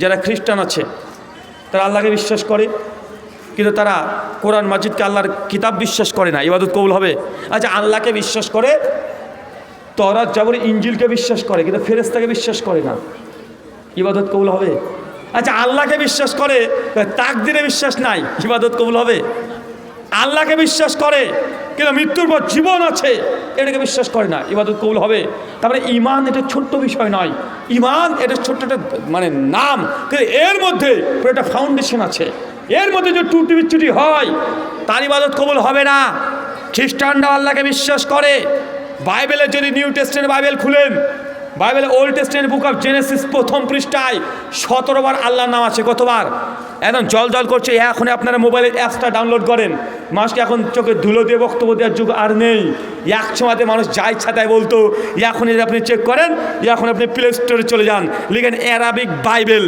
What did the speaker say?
যারা খ্রিস্টান আছে, তারা আল্লাহকে বিশ্বাস করে, কিন্তু তারা কোরআন মাজিদকে আল্লাহর কিতাব বিশ্বাস করে না, ইবাদত কবুল হবে। আচ্ছা আল্লাহকে বিশ্বাস করে তরাত যাবরে ইঞ্জিলকে বিশ্বাস করে, কিন্তু ফেরেস্তাকে বিশ্বাস করে না, ইবাদত কবুল হবে। আচ্ছা আল্লাহকে বিশ্বাস করে তাক দিনে বিশ্বাস নাই, ইবাদত কবুল হবে। আল্লাহকে বিশ্বাস করে, কিন্তু মৃত্যুর পর জীবন আছে, এটাকে বিশ্বাস করে না, ইবাদত কবুল হবে। তারপরে ইমান এটা ছোট্ট বিষয় নয় ইমান এটা ছোট্ট একটা মানে নাম, কিন্তু এর মধ্যে একটা ফাউন্ডেশন আছে। এর মধ্যে যে টুটি বিচ্ছুটি হয়, তার ইবাদত কবুল হবে না। খ্রিস্টানরা আল্লাহকে বিশ্বাস করে। বাইবেলের যদি নিউ টেস্টের বাইবেল খুলেন বাইবেলে ওল্ড টেস্টের বুক অফ জেনেসিস প্রথম পৃষ্ঠায় সতেরো বার আল্লাহর নাম আছে, কতবার? একদম জল জল করছে এখন আপনারা মোবাইলের অ্যাপসটা ডাউনলোড করেন। মানুষকে এখন চোখে ধুলো দিয়ে বক্তব্য দেওয়ার যুগ আর নেই। এক সময়তে মানুষ যা ইচ্ছা তাই বলতো। এখন যদি আপনি চেক করেন এখন আপনি প্লে স্টোরে চলে যান। লিখেন অ্যারাবিক বাইবেল